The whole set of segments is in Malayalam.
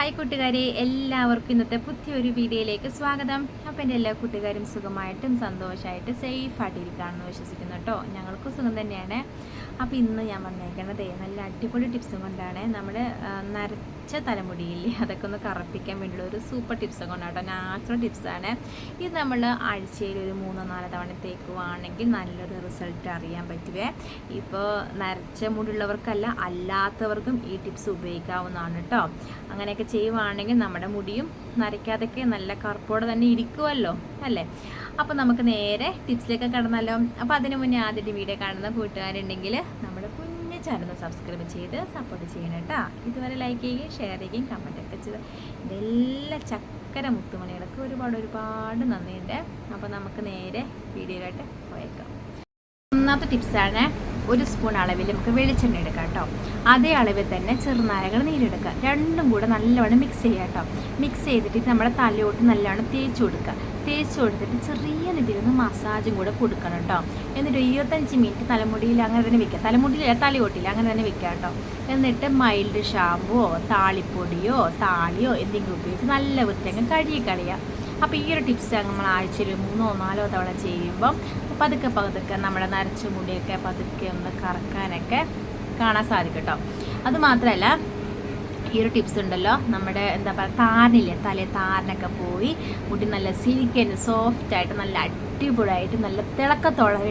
ഹായ് കൂട്ടുകാരെ എല്ലാവർക്കും ഇന്നത്തെ പുതിയൊരു വീഡിയോയിലേക്ക് സ്വാഗതം. അപ്പം എന്റെ എല്ലാ കൂട്ടുകാരും സുഖമായിട്ടും സന്തോഷമായിട്ട് സേഫായിട്ടിരിക്കുകയാണെന്ന് വിശ്വസിക്കുന്നു കേട്ടോ. ഞങ്ങൾക്കും സുഖം തന്നെയാണ്. അപ്പോൾ ഇന്ന് ഞാൻ വന്നേക്കണതേ നല്ല അടിപൊളി ടിപ്സ് കൊണ്ടാണ് നമ്മൾ നരച്ച തലമുടിയില്ലേ അതൊക്കെ ഒന്ന് കറപ്പിക്കാൻ വേണ്ടിയുള്ള ഒരു സൂപ്പർ ടിപ്സ് കൊണ്ടാട്ടോ നാച്ചുറൽ ടിപ്സാണ് ഇത് നമ്മൾ ആഴ്ചയിൽ ഒരു മൂന്നോ നാലോ തവണ തേക്കുവാണെങ്കിൽ നല്ലൊരു റിസൾട്ട് അറിയാൻ പറ്റുവേ. ഇപ്പോൾ നരച്ച മുടിയുള്ളവർക്കല്ല അല്ലാത്തവർക്കും ഈ ടിപ്സ് ഉപയോഗിക്കാവുന്നതാണ് കേട്ടോ. അങ്ങനെയൊക്കെ ചെയ്യുവാണെങ്കിൽ നമ്മുടെ മുടിയും നരയ്ക്കാതൊക്കെ നല്ല കറുപ്പോടെ തന്നെ ഇരിക്കുമല്ലോ അല്ലേ? അപ്പോൾ നമുക്ക് നേരെ ടിപ്സിലേക്ക് കടന്നാലോ അപ്പോൾ അതിന് മുന്നേ ആദ്യത്തെ വീഡിയോ കാണുന്ന കൂട്ടുകാരുണ്ടെങ്കിൽ നമ്മുടെ കുഞ്ഞു ചാനൽ സബ്സ്ക്രൈബ് ചെയ്ത് സപ്പോർട്ട് ചെയ്യണം കേട്ടോ. ഇതുവരെ ലൈക്ക് ചെയ്യുകയും ഷെയർ ചെയ്യുകയും കമന്റ് ഒക്കെ ചെയ്ത് ഇതെല്ലാം ചക്കര മുത്തുമണികളൊക്കെ ഒരുപാട് ഒരുപാട് നന്ദിയുണ്ട്. അപ്പോൾ നമുക്ക് നേരെ വീഡിയോയിലോട്ട് പോയേക്കാം. ഒന്നാമത്തെ ടിപ്സാണ് ഒരു സ്പൂൺ അളവിൽ നമുക്ക് വെളിച്ചെണ്ണ എടുക്കാം കേട്ടോ. അതേ അളവിൽ തന്നെ ചെറുനാരകൾ നീരെടുക്കുക രണ്ടും കൂടെ നല്ലവണ്ണം മിക്സ് ചെയ്യുക കേട്ടോ. മിക്സ് ചെയ്തിട്ട് നമ്മുടെ തലയോട്ട് നല്ലവണ്ണം തേച്ച് കൊടുക്കുക. തേച്ച് കൊടുത്തിട്ട് ചെറിയ രീതിയിലൊന്ന് മസാജും കൂടെ കൊടുക്കണം കേട്ടോ എന്നിട്ട് ഇരുപത്തഞ്ച് മിനിറ്റ് തലമുടിയിൽ അങ്ങനെ തന്നെ വെക്കുക. തലമുടിയിൽ തലയോട്ടില്ല അങ്ങനെ തന്നെ വെക്കുക കേട്ടോ എന്നിട്ട് മൈൽഡ് ഷാമ്പുവോ താളിപ്പൊടിയോ താളിയോ എന്തെങ്കിലും ഉപയോഗിച്ച് നല്ല വൃത്തിയങ്ങ് കഴുകി കളയുക. അപ്പോൾ ഈ ഒരു ടിപ്സ് നമ്മൾ ആഴ്ചയിൽ മൂന്നോ നാലോ തവണ ചെയ്യുമ്പം പതുക്കെ പതുക്കെ നമ്മുടെ നരച്ച മുടിയൊക്കെ പതുക്കെ ഒന്ന് കറക്കാനൊക്കെ കാണാൻ സാധിക്കും കേട്ടോ അത് മാത്രമല്ല ഈ ഒരു ടിപ്സ് ഉണ്ടല്ലോ. നമ്മുടെ എന്താ പറയുക താരനില്ലേ തലേ താരനൊക്കെ പോയി മുടി നല്ല സോഫ്റ്റായിട്ട് സോഫ്റ്റ് ആയിട്ട് നല്ല അടിപൊളിയായിട്ട് നല്ല തിളക്കത്തോളം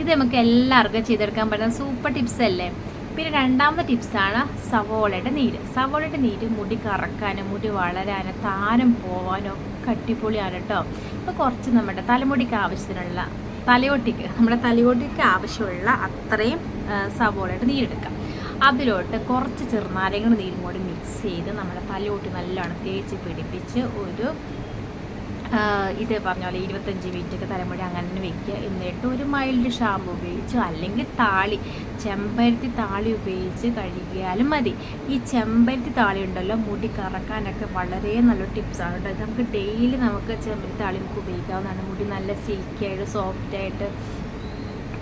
ഇത് നമുക്ക് എല്ലാവർക്കും ചെയ്തെടുക്കാൻ പറ്റുന്ന സൂപ്പർ ടിപ്സ് അല്ലേ? പിന്നെ രണ്ടാമത്തെ ടിപ്സാണ് സവോളയുടെ നീര്. സവോളയുടെ നീര് മുടി കറക്കാനും മുടി വളരാനും താരം പോവാനും ഒക്കെ അടിപൊളിയാണ് കേട്ടോ അപ്പോൾ കുറച്ച് നമ്മുടെ തലമുടിക്ക് ആവശ്യത്തിനുള്ള തലയോട്ടിക്ക് നമ്മുടെ തലയോട്ടിക്ക് ആവശ്യമുള്ള അത്രയും സവോളയുടെ നീരെടുക്കാം അതിലോട്ട് കുറച്ച് ചെറുനാരങ്ങൾ നീരും കൂടി മിക്സ് ചെയ്ത് നമ്മുടെ തലയോട്ട് നല്ലോണം തേച്ച് പിടിപ്പിച്ച് ഒരു ഇത് പറഞ്ഞ പോലെ ഇരുപത്തഞ്ച് മിനിറ്റൊക്കെ തലമുടി അങ്ങനെ തന്നെ വെക്കുക. എന്നിട്ട് ഒരു മൈൽഡ് ഷാമ്പു ഉപയോഗിച്ച് അല്ലെങ്കിൽ താളി ചെമ്പരത്തി താളി ഉപയോഗിച്ച് കഴുകിയാലും മതി. ഈ ചെമ്പരത്തി താളി ഉണ്ടല്ലോ മുടി കറക്കാനൊക്കെ വളരെ നല്ല ടിപ്സാണ് കേട്ടോ. നമുക്ക് ഡെയിലി നമുക്ക് ചെമ്പരത്തി താളി നമുക്ക് ഉപയോഗിക്കാവുന്നതാണ്. മുടി നല്ല സിൽക്കിയായിട്ട് സോഫ്റ്റായിട്ട്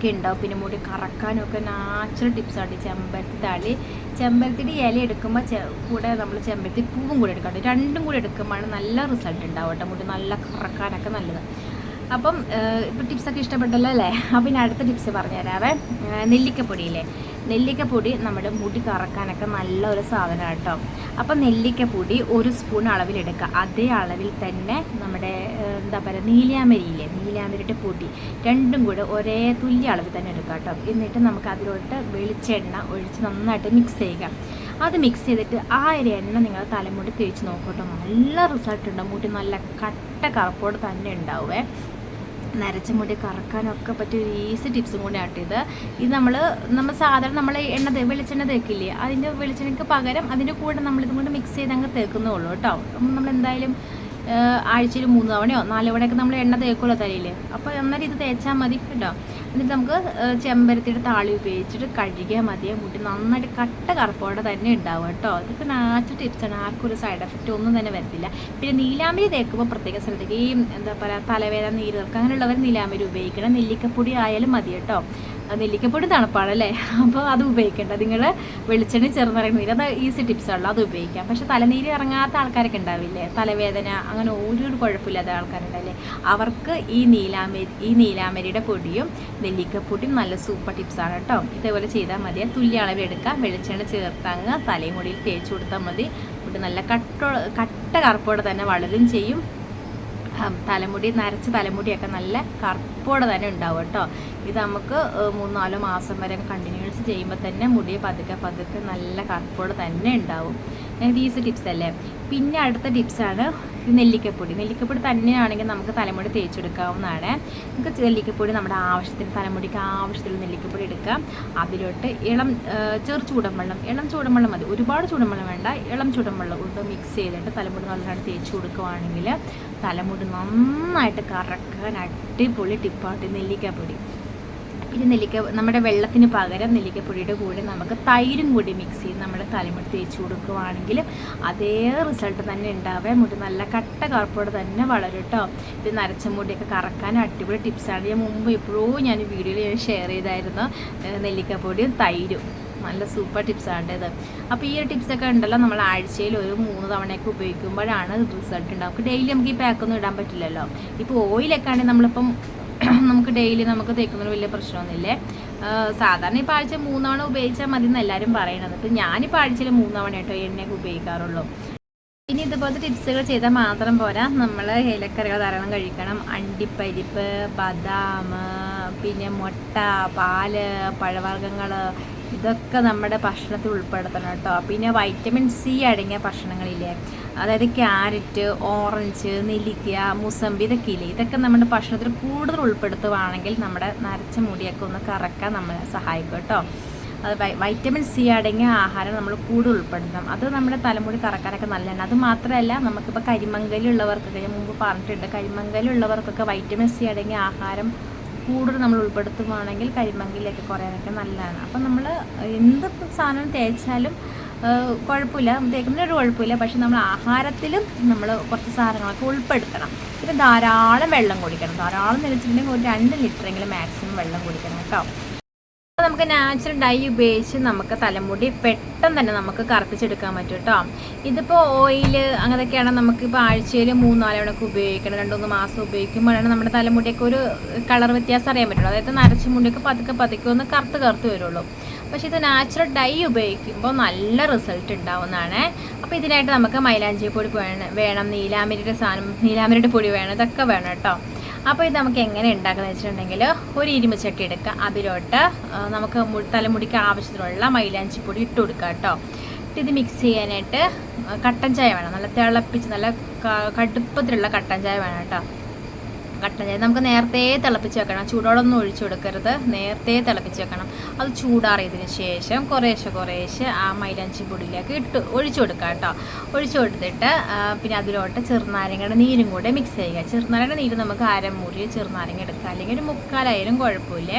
ഒക്കെ ഉണ്ടാവും. പിന്നെ മുടി കറക്കാനും ഒക്കെ നാച്ചുറൽ ടിപ്സാണ് ചെമ്പരത്തി താളി. ചെമ്പരത്തിയുടെ ഇല എടുക്കുമ്പോൾ കൂടെ നമ്മൾ ചെമ്പരത്തി പൂവും കൂടെ എടുക്കാം രണ്ടും കൂടെ എടുക്കുമ്പോഴാണ് നല്ല റിസൾട്ട് ഉണ്ടാവും കേട്ടോ. മുടി നല്ല കറക്കാനൊക്കെ നല്ലത്. അപ്പം ഇപ്പം ടിപ്സൊക്കെ ഇഷ്ടപ്പെട്ടല്ലോ അല്ലേ? അപ്പം ഇനി അടുത്ത ടിപ്സ് പറഞ്ഞുതരാവേ. നെല്ലിക്കപ്പൊടിയില്ലേ നെല്ലിക്കപ്പൊടി നമ്മുടെ മുടി കറക്കാനൊക്കെ നല്ല ഒരു സാധനമാണ് കേട്ടോ. അപ്പം നെല്ലിക്കപ്പൊടി ഒരു സ്പൂൺ അളവിലെടുക്കുക. അതേ അളവിൽ തന്നെ നമ്മുടെ എന്താ പറയുക നീലാമരിയില്ലേ നീലാമരിയുടെ പൊടി രണ്ടും കൂടെ ഒരേ തുല്യ അളവിൽ തന്നെ എടുക്കുക കേട്ടോ. എന്നിട്ട് നമുക്ക് അതിലോട്ട് വെളിച്ചെണ്ണ ഒഴിച്ച് നന്നായിട്ട് മിക്സ് ചെയ്യുക. അത് മിക്സ് ചെയ്തിട്ട് ആ ഒരു എണ്ണ നിങ്ങൾ തലമുടി തേച്ച് നോക്കട്ടോ നല്ല റിസൾട്ട് ഉണ്ടാവും മുടി നല്ല കട്ട കറുപ്പോട് തന്നെ ഉണ്ടാവുമേ നരച്ച മുടി കറക്കാനൊക്കെ പറ്റിയ ഒരു ഈസി ടിപ്സും കൂടിയാണ് ഇത്. ഇത് നമ്മൾ നമ്മൾ സാധാരണ നമ്മൾ എണ്ണ വെളിച്ചെണ്ണ തേക്കില്ലേ അതിന്റെ വെളിച്ചെണ്ണയ്ക്ക് പകരം അതിന്റെ കൂടെ നമ്മളിതും കൊണ്ട് മിക്സ് ചെയ്ത് അങ്ങ് തേക്കുന്നേ ഉള്ളൂ കേട്ടോ. നമ്മൾ എന്തായാലും ആഴ്ചയിൽ മൂന്ന് തവണയോ നാല് തവണയൊക്കെ നമ്മൾ എണ്ണ തേക്കുമല്ലോ തലയിൽ അപ്പോൾ അന്നേരം ഇത് തേച്ചാൽ മതി കേട്ടോ. എന്നിട്ട് നമുക്ക് ചെമ്പരത്തിയുടെ താളി ഉപയോഗിച്ചിട്ട് കഴുകിയാൽ മതി. മുടി നന്നായിട്ട് കട്ട കറുപ്പോടെ തന്നെ ഉണ്ടാവും കേട്ടോ. ഇതൊക്കെ നാച്ചുറൽ ടിപ്സാണ് ആർക്കും ഒരു സൈഡ് എഫക്റ്റ് ഒന്നും തന്നെ വരത്തില്ല. പിന്നെ നീലാമ്പരി തേക്കുമ്പോൾ പ്രത്യേകം ശ്രദ്ധിക്കുക. ഈ എന്താ പറയുക തലവേദന നീരിറക്കം അങ്ങനെയുള്ളവർ നീലാമ്പരി ഉപയോഗിക്കണം. നെല്ലിക്കപ്പൊടി ആയാലും മതി കേട്ടോ. നെല്ലിക്കപ്പൊടി തണുപ്പാണല്ലേ? അപ്പോൾ അത് ഉപയോഗിക്കേണ്ട. നിങ്ങൾ വെളിച്ചെണ്ണ ചെറുനിറങ്ങി നീര് അത് ഈസി ടിപ്സ് ഉള്ളൂ അത് ഉപയോഗിക്കാം. പക്ഷേ തലനീര് ഇറങ്ങാത്ത ആൾക്കാരൊക്കെ ഉണ്ടാവില്ലേ? തലവേദന അങ്ങനെ ഒരു കുഴപ്പമില്ലാത്ത ആൾക്കാരുണ്ടല്ലേ അവർക്ക് ഈ നീലാമരി ഈ നീലാമരിയുടെ പൊടിയും നെല്ലിക്കപ്പൊടിയും നല്ല സൂപ്പർ ടിപ്സാണ് കേട്ടോ. ഇതേപോലെ ചെയ്താൽ മതി. തുല്യ അളവെടുക്കാം വെളിച്ചെണ്ണ ചേർത്തങ്ങ് തലയും മുടിയിൽ തേച്ച് കൊടുത്താൽ മതി. നല്ല കട്ട കട്ട കറുപ്പോടെ തന്നെ വളരും ചെയ്യും. തലമുടി നരച്ച് തലമുടിയൊക്കെ നല്ല കറുപ്പോടെ തന്നെ ഉണ്ടാവും കേട്ടോ. ഇത് നമുക്ക് മൂന്നാലോ മൂന്ന് നാലോ മാസം വരെ കണ്ടിന്യൂസ് ചെയ്യുമ്പോൾ തന്നെ മുടി പതുക്കെ പതുക്കെ നല്ല കറുപ്പോടെ തന്നെ ഉണ്ടാവും. ഇത് ഈസി ടിപ്സ് അല്ലേ? പിന്നെ അടുത്ത ടിപ്സാണ് നെല്ലിക്കപ്പൊടി. നെല്ലിക്കപ്പൊടി തന്നെയാണെങ്കിൽ നമുക്ക് തലമുടി തേച്ചെടുക്കാവുന്നതാണ്. നമുക്ക് നെല്ലിക്കപ്പൊടി നമ്മുടെ ആവശ്യത്തിന് തലമുടിക്ക് ആവശ്യത്തിലുള്ള നെല്ലിക്കപ്പൊടി എടുക്കാം. അതിലോട്ട് ഇളം ചെറു ചൂടുവെള്ളം. ഇളം ചൂടുവെള്ളം മതി. ഒരുപാട് ചൂടുവെള്ളം വേണ്ട. ഇളം ചൂടുവെള്ളം കൊണ്ട് മിക്സ് ചെയ്തിട്ട് തലമുടി നല്ലതായിട്ട് തേച്ച് കൊടുക്കുകയാണെങ്കിൽ തലമുടി നന്നായിട്ട് കറക്കാൻ അടിപൊളി ടിപ്പാട്ട് നെല്ലിക്കപ്പൊടി. പിന്നെ നെല്ലിക്ക നമ്മുടെ വെള്ളത്തിന് പകരം നെല്ലിക്കപ്പൊടിയുടെ കൂടെ നമുക്ക് തൈരും കൂടി മിക്സ് ചെയ്ത് നമ്മുടെ തലമുടി തേച്ച് കൊടുക്കുവാണെങ്കിൽ അതേ റിസൾട്ട് തന്നെ ഉണ്ടാവേ മുടി നല്ല കട്ട കറുപ്പോടെ തന്നെ വളരും കേട്ടോ ഇത് നരച്ച മുടിയൊക്കെ കറക്കാൻ അടിപൊളി ടിപ്സാണ് ഞാൻ മുമ്പ് എപ്പോഴും ഞാൻ വീഡിയോയിൽ ഞാൻ ഷെയർ ചെയ്തായിരുന്നു നെല്ലിക്കപ്പൊടിയും തൈരും. നല്ല സൂപ്പർ ടിപ്സാണ് ഇത്. അപ്പോൾ ഈ ഒരു ടിപ്സൊക്കെ ഉണ്ടല്ലോ നമ്മൾ ആഴ്ചയിൽ ഒരു മൂന്ന് തവണയൊക്കെ ഉപയോഗിക്കുമ്പോഴാണ് റിസൾട്ട് ഉണ്ടാവും ഡെയിലി നമുക്ക് ഈ പാക്കൊന്നും ഇടാൻ പറ്റില്ലല്ലോ. ഇപ്പോൾ ഓയിലൊക്കെ ആണെങ്കിൽ നമ്മളിപ്പം നമുക്ക് ഡെയിലി നമുക്ക് തേക്കുന്നതിന് വലിയ പ്രശ്നമൊന്നുമില്ലേ. സാധാരണ ഇപ്പോൾ ആഴ്ച മൂന്നവണ ഉപയോഗിച്ചാൽ മതി എന്ന് എല്ലാവരും പറയണത്. ഇപ്പം ഞാനിപ്പോൾ ആഴ്ചയിൽ മൂന്നവണ കേട്ടോ എണ്ണയൊക്കെ ഉപയോഗിക്കാറുള്ളൂ. ഇനി ഇതുപോലത്തെ ടിപ്സുകൾ ചെയ്താൽ മാത്രം പോരാ. നമ്മൾ ഇലക്കറികൾ ധാരാളം കഴിക്കണം. അണ്ടിപ്പരിപ്പ് ബദാം പിന്നെ മുട്ട പാൽ പഴവർഗങ്ങൾ ഇതൊക്കെ നമ്മുടെ ഭക്ഷണത്തിൽ ഉൾപ്പെടുത്തണം കേട്ടോ. പിന്നെ വൈറ്റമിൻ സി അടങ്ങിയ ഭക്ഷണങ്ങളില്ലേ? അതായത് ക്യാരറ്റ് ഓറഞ്ച് നെല്ലിക്ക മുസമ്പി ഇതൊക്കെ ഇല്ലേ ഇതൊക്കെ നമ്മുടെ ഭക്ഷണത്തിൽ കൂടുതൽ ഉൾപ്പെടുത്തുവാണെങ്കിൽ നമ്മുടെ നരച്ച മുടിയൊക്കെ ഒന്ന് കറക്കാൻ നമ്മളെ സഹായിക്കും കേട്ടോ. അത് വൈറ്റമിൻ സി അടങ്ങിയ ആഹാരം നമ്മൾ കൂടുതൽ ഉൾപ്പെടുത്തണം. അത് നമ്മുടെ തലമുടി കറക്കാനൊക്കെ നല്ലതാണ് അത് മാത്രമല്ല നമുക്കിപ്പോൾ കരിമങ്കലുള്ളവർക്കൊക്കെ ഞാൻ മുമ്പ് പറഞ്ഞിട്ടുണ്ട്. കരിമങ്കലുള്ളവർക്കൊക്കെ വൈറ്റമിൻ സി അടങ്ങിയ ആഹാരം കൂടുതൽ നമ്മൾ ഉൾപ്പെടുത്തുകയാണെങ്കിൽ കരിമങ്കിലൊക്കെ കുറയാനൊക്കെ നല്ലതാണ്. അപ്പം നമ്മൾ എന്ത് സാധനം തേച്ചാലും കുഴപ്പമില്ല. തേക്കുന്നതിന് ഒരു കുഴപ്പമില്ല. പക്ഷെ നമ്മൾ ആഹാരത്തിലും നമ്മൾ കുറച്ച് സാധനങ്ങളൊക്കെ ഉൾപ്പെടുത്തണം. പിന്നെ ധാരാളം വെള്ളം കുടിക്കണം. ധാരാളം നിലച്ചിട്ടുണ്ടെങ്കിൽ ഒരു രണ്ട് ലിറ്ററെങ്കിലും മാക്സിമം വെള്ളം കുടിക്കണം കേട്ടോ. നമുക്ക് നാച്ചുറൽ ഡൈ ഉപയോഗിച്ച് നമുക്ക് തലമുടി പെട്ടെന്ന് തന്നെ നമുക്ക് കറുപ്പിച്ചെടുക്കാൻ പറ്റും കേട്ടോ ഇതിപ്പോൾ ഓയിൽ അങ്ങനെയൊക്കെയാണ് നമുക്കിപ്പോൾ ആഴ്ചയിൽ മൂന്നാലോണൊക്കെ ഉപയോഗിക്കണം. രണ്ടുമൂന്ന് മാസം ഉപയോഗിക്കുമ്പോഴാണ് നമ്മുടെ തലമുടിയൊക്കെ ഒരു കളർ വ്യത്യാസം അറിയാൻ പറ്റുള്ളൂ. അതായത് നരച്ച മുടിയൊക്കെ പതുക്കെ പതുക്കെ ഒന്ന് കറുത്ത് കറുത്ത് വരുള്ളൂ. പക്ഷേ ഇത് നാച്ചുറൽ ഡൈ ഉപയോഗിക്കുമ്പോൾ നല്ല റിസൾട്ട് ഉണ്ടാവുന്നതാണ്. അപ്പോൾ ഇതിനായിട്ട് നമുക്ക് മൈലാഞ്ചി പൊടി വേണം വേണം. നീലാമരിയുടെ സാധനം നീലാമരിയുടെ പൊടി വേണം. ഇതൊക്കെ വേണം കേട്ടോ അപ്പോൾ ഇത് നമുക്ക് എങ്ങനെ ഉണ്ടാക്കുന്നത് വെച്ചിട്ടുണ്ടെങ്കിൽ ഒരു ഇരുമ്പച്ചട്ടി എടുക്കുക. അതിലോട്ട് നമുക്ക് തലമുടിക്ക് ആവശ്യത്തിനുള്ള മൈലാഞ്ചിപ്പൊടി ഇട്ട് കൊടുക്കുക കേട്ടോ. ഇത് മിക്സ് ചെയ്യാനായിട്ട് കട്ടൻ ചായ വേണം. നല്ല തിളപ്പിച്ച് നല്ല കടുപ്പത്തിലുള്ള കട്ടൻ ചായ വേണം കേട്ടോ. കട്ടൻ ചായ. നമുക്ക് നേരത്തെ തിളപ്പിച്ച് വെക്കണം. ചൂടോടൊന്നും ഒഴിച്ചു കൊടുക്കരുത്. നേരത്തെ തിളപ്പിച്ച് വെക്കണം. അത് ചൂടാറിയതിന് ശേഷം കുറേശ്ശെ കുറേശ്ശെ ആ മൈലാഞ്ചി പൊടിയിലേക്ക് ഇട്ട് ഒഴിച്ചു കൊടുക്കുക കേട്ടോ. ഒഴിച്ചു കൊടുത്തിട്ട് പിന്നെ അതിലോട്ട് ചെറുനാരങ്ങയുടെ നീരും കൂടെ മിക്സ് ചെയ്യുക. ചെറുനാരങ്ങയുടെ നീര് നമുക്ക് അരമുറി ചെറുനാരങ്ങ എടുക്കുക അല്ലെങ്കിൽ ഒരു മുക്കാലായാലും കുഴപ്പമില്ല.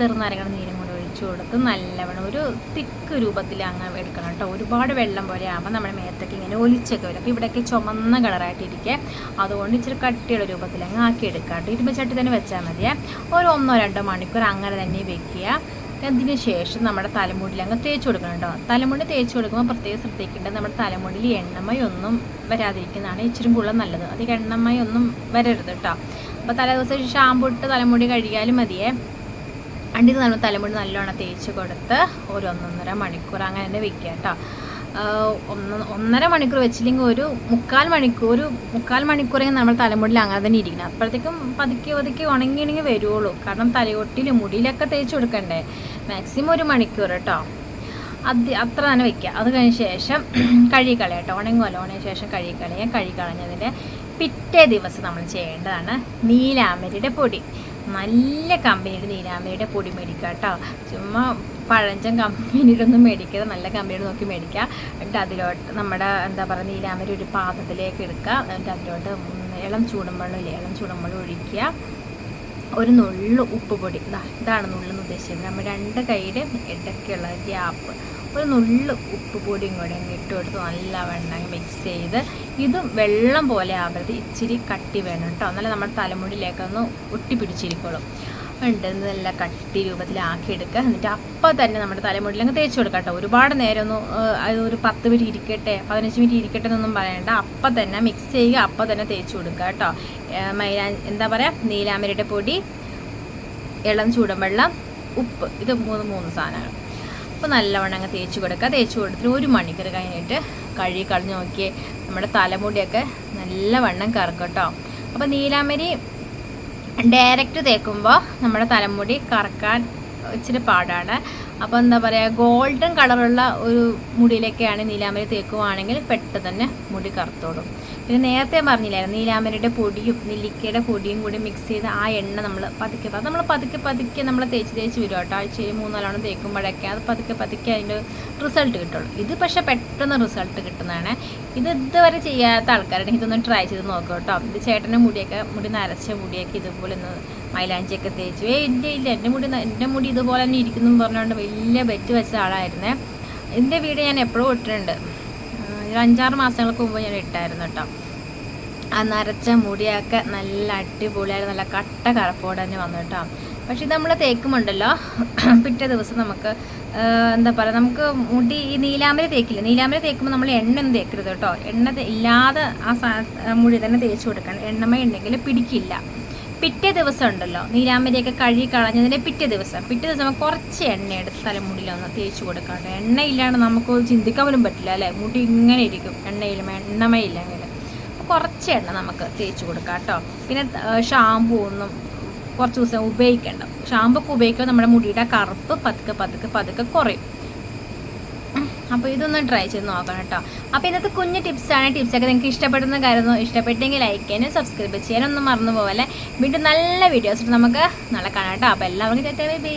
ചെറുനാരങ്ങയുടെ നീരും ഒഴിച്ചു കൊടുത്ത് നല്ലവണ്ണം ഒരു തിക്ക് രൂപത്തിൽ അങ്ങ് എടുക്കണം കേട്ടോ. ഒരുപാട് വെള്ളം പോലെ ആകുമ്പോൾ നമ്മുടെ മേത്തൊക്കെ ഇങ്ങനെ ഒലിച്ചൊക്കെ വരും. അപ്പോൾ ഇവിടെയൊക്കെ ചുമന്ന കളറായിട്ടിരിക്കുക അതുകൊണ്ട് ഇച്ചിരി കട്ടിയുള്ള രൂപത്തിൽ അങ്ങ് ആക്കിയെടുക്കുക കേട്ടോ. ഇരുമ്പ് ചട്ടി തന്നെ വെച്ചാൽ മതിയേ ഒരു ഒന്നോ രണ്ടോ മണിക്കൂർ അങ്ങനെ തന്നെ വെക്കുക. അതിന് ശേഷം നമ്മുടെ തലമുടിയിൽ അങ്ങ് തേച്ച് കൊടുക്കണം കേട്ടോ. തലമുടി തേച്ച് കൊടുക്കുമ്പോൾ പ്രത്യേകം ശ്രദ്ധിക്കേണ്ടത് നമ്മുടെ തലമുടിയിൽ എണ്ണമയൊന്നും വരാതിരിക്കുന്നതാണ് ഇച്ചിരി കൂടുതൽ നല്ലത്. അധികം എണ്ണമയൊന്നും വരരുത് കേട്ടോ. അപ്പോൾ തലേ ദിവസം ഷാമ്പു ഇട്ട് തലമുടി കഴുകിയാലും മതിയേ. അണ്ടി നമ്മൾ തലമുടി നല്ലോണം തേച്ച് കൊടുത്ത് ഒരു ഒന്നൊന്നര മണിക്കൂർ അങ്ങനെ തന്നെ വെക്കുക കേട്ടോ. ഒന്ന് ഒന്നര മണിക്കൂർ വെച്ചില്ലെങ്കിൽ ഒരു മുക്കാൽ മണിക്കൂർ ഒരു മുക്കാൽ മണിക്കൂറെങ്കിൽ നമ്മൾ തലമുടിയിൽ അങ്ങനെ തന്നെ ഇരിക്കണം. അപ്പോഴത്തേക്കും പതുക്കെ പതുക്കെ ഉണങ്ങിയിണെങ്കിൽ വരുള്ളൂ കാരണം തലയൊട്ടിലും മുടിയിലൊക്കെ തേച്ച് കൊടുക്കണ്ടേ? മാക്സിമം ഒരു മണിക്കൂർ കേട്ടോ. അത് അത്ര തന്നെ വെക്കുക. അത് കഴിഞ്ഞ ശേഷം കഴുകിക്കളയാം കേട്ടോ. ഉണങ്ങുമല്ലോ? ഉണങ്ങിയ ശേഷം കഴുകിക്കളയാം കഴുകിക്കളഞ്ഞതിന്റെ പിറ്റേ ദിവസം നമ്മൾ ചെയ്യേണ്ടതാണ് നീലാമരിയുടെ പൊടി. നല്ല കമ്പനിയുടെ നീലാമ്പയുടെ പൊടി മേടിക്കുക കേട്ടോ ചുമ്മാ പഴഞ്ചൻ കമ്പനിയുടെ ഒന്നും മേടിക്കുക നല്ല കമ്പനിയുടെ നോക്കി മേടിക്കുക. എന്നിട്ട് അതിലോട്ട് നമ്മുടെ എന്താ പറയുക നീലാമ്പരി ഒരു പാത്രത്തിലേക്ക് എടുക്കുക. എന്നിട്ട് അതിലോട്ട് ഇളം ഇല്ലേ ഇളം ചൂടുമ്പള്ളം ഒഴിക്കുക. ഒരു നുള്ളു ഉപ്പ് പൊടി ഇതാണ് നുള്ളെന്ന് ഉദ്ദേശിച്ചത്. നമ്മൾ രണ്ട് കൈയുടെ ഇടയ്ക്കുള്ള ഗ്യാപ്പ്. ഒരു നുള്ളു ഉപ്പ് പൊടിയും കൂടെ ഇട്ട് കൊടുത്ത് നല്ല വെണ്ണം മിക്സ് ചെയ്ത് ഇതും വെള്ളം പോലെ ആവരുത്. ഇച്ചിരി കട്ടി വേണം കേട്ടോ. എന്നാലും നമ്മുടെ തലമുടിയിലേക്കൊന്ന് ഒട്ടിപ്പിടിച്ചിരിക്കോളും ഉണ്ട് നല്ല കട്ടി രൂപത്തിലാക്കി എടുക്കുക. എന്നിട്ട് അപ്പം തന്നെ നമ്മുടെ തലമുടിയിൽ അങ്ങ് തേച്ച് കൊടുക്കാം കേട്ടോ. ഒരുപാട് നേരം ഒന്ന് അത് ഒരു പത്ത് മിനിറ്റ് ഇരിക്കട്ടെ പതിനഞ്ച് മിനിറ്റ് ഇരിക്കട്ടെ എന്നൊന്നും പറയണ്ട. അപ്പം തന്നെ മിക്സ് ചെയ്യുക അപ്പം തന്നെ തേച്ച് കൊടുക്കുക കേട്ടോ. മൈലാ എന്താ പറയുക നീലാമരയുടെ പൊടി ഇളം ചൂടുവെള്ളം ഉപ്പ്. ഇത് മൂന്ന് മൂന്ന് സാധനങ്ങൾ. അപ്പോൾ നല്ലവണ്ണം അങ്ങ് തേച്ച് കൊടുക്കുക. തേച്ച് കൊടുത്തിട്ട് ഒരു മണിക്കൂർ കഴിഞ്ഞിട്ട് കഴുകി കളഞ്ഞ് നോക്കിയേ നമ്മുടെ തലമുടിയൊക്കെ നല്ലവണ്ണം കറക്കും കേട്ടോ. അപ്പോൾ നീലാമരി ഡയറക്റ്റ് തേക്കുമ്പോൾ നമ്മുടെ തലമുടി കറക്കാൻ ഇച്ചിരി പാടാണ്. അപ്പോൾ എന്താ പറയുക ഗോൾഡൻ കളറുള്ള ഒരു മുടിയിലൊക്കെയാണ് നീലാമരി തേക്കുവാണെങ്കിൽ പെട്ടെന്ന് തന്നെ മുടി കറുത്തോടും പിന്നെ നേരത്തെ പറഞ്ഞില്ലായിരുന്നു നീലാമരിയുടെ പൊടിയും നെല്ലിക്കയുടെ പൊടിയും കൂടി മിക്സ് ചെയ്ത് ആ എണ്ണ നമ്മൾ പതുക്കെ നമ്മൾ പതുക്കെ പതുക്കെ നമ്മൾ തേച്ച് തേച്ച് വരും കേട്ടോ. ആഴ്ചയിൽ മൂന്നാലോണം തേക്കുമ്പോഴൊക്കെ അത് പതുക്കെ പതുക്കെ അതിന്റെ റിസൾട്ട് കിട്ടുള്ളൂ. ഇത് പക്ഷേ പെട്ടെന്ന് റിസൾട്ട് കിട്ടുന്നതാണ്. ഇത് ഇതുവരെ ചെയ്യാത്ത ആൾക്കാരുടെ ഇതൊന്ന് ട്രൈ ചെയ്ത് നോക്കാം കേട്ടോ. ഇത് ചേട്ടന്റെ മുടിയൊക്കെ മുടി നരച്ച മുടിയൊക്കെ ഇതുപോലെ ഒന്ന് മൈലാഞ്ചിയൊക്കെ തേച്ചു. ഏ ഇല്ല ഇല്ല. എന്റെ മുടി എന്റെ മുടി ഇതുപോലെ തന്നെ ഇരിക്കുന്നു പറഞ്ഞുകൊണ്ട് വലിയ ബെറ്റ് വെച്ച ആളായിരുന്നേ. ഇതിന്റെ വീട് ഞാൻ എപ്പോഴും ഇട്ടിട്ടുണ്ട്. ഒരു അഞ്ചാറ് മാസങ്ങൾക്ക് മുമ്പ് ഞാൻ ഇട്ടായിരുന്നു കേട്ടോ. ആ നരച്ച മുടിയൊക്കെ നല്ല അടിപൊളിയായിട്ട് നല്ല കട്ട കറപ്പോടെ തന്നെ വന്നു കേട്ടോ. പക്ഷെ ഇത് നമ്മൾ തേക്കുമുണ്ടല്ലോ. പിറ്റേ ദിവസം നമുക്ക് എന്താ പറയുക നമുക്ക് മുടി ഈ നീലാമ്പര തേക്കില്ല? നീലാമ്പര തേക്കുമ്പോൾ നമ്മൾ എണ്ണ ഒന്നും തേക്കരുത് കേട്ടോ. എണ്ണ ഇല്ലാതെ ആ മുടി തന്നെ തേച്ച് കൊടുക്കണം. എണ്ണമയ ഉണ്ടെങ്കിൽ പിടിക്കില്ല. പിറ്റേ ദിവസം ഉണ്ടല്ലോ നീലാമ്പരിയൊക്കെ കഴുകി കളഞ്ഞതിന്റെ പിറ്റേ ദിവസം. പിറ്റേ ദിവസം കുറച്ച് എണ്ണ എടുത്ത് തലമുടിയിലൊന്ന് തേച്ച് കൊടുക്കണം എണ്ണ ഇല്ലാണ്ട് നമുക്ക് ചിന്തിക്കാൻ പോലും പറ്റില്ല അല്ലേ? മുടി ഇങ്ങനെ ഇരിക്കും എണ്ണയിലും എണ്ണമയില്ലെങ്കിൽ കുറച്ച് എണ്ണ നമുക്ക് തേച്ച് കൊടുക്കാം കേട്ടോ. പിന്നെ ഷാമ്പൂ ഒന്നും കുറച്ച് ദിവസം ഉപയോഗിക്കേണ്ട. ഷാമ്പു ഒക്കെ ഉപയോഗിക്കുമ്പോൾ നമ്മുടെ മുടിയുടെ കറുപ്പ് പതുക്കെ പതുക്കെ പതുക്കെ കുറയും. അപ്പോൾ ഇതൊന്ന് ട്രൈ ചെയ്ത് നോക്കണം കേട്ടോ. അപ്പോൾ ഇന്നത്തെ കുഞ്ഞു ടിപ്സാണ് ടിപ്സൊക്കെ നിങ്ങൾക്ക് ഇഷ്ടപ്പെടുന്ന കാര്യമൊന്നും ഇഷ്ടപ്പെട്ടെങ്കിൽ ലൈക്ക് ചെയ്യാനും സബ്സ്ക്രൈബ് ചെയ്യാനും ഒന്നും മറന്നു പോകല്ലേ വീണ്ടും നല്ല വീഡിയോസ് നമുക്ക് നാളെ കാണാം കേട്ടോ. അപ്പോൾ എല്ലാവർക്കും ബൈ.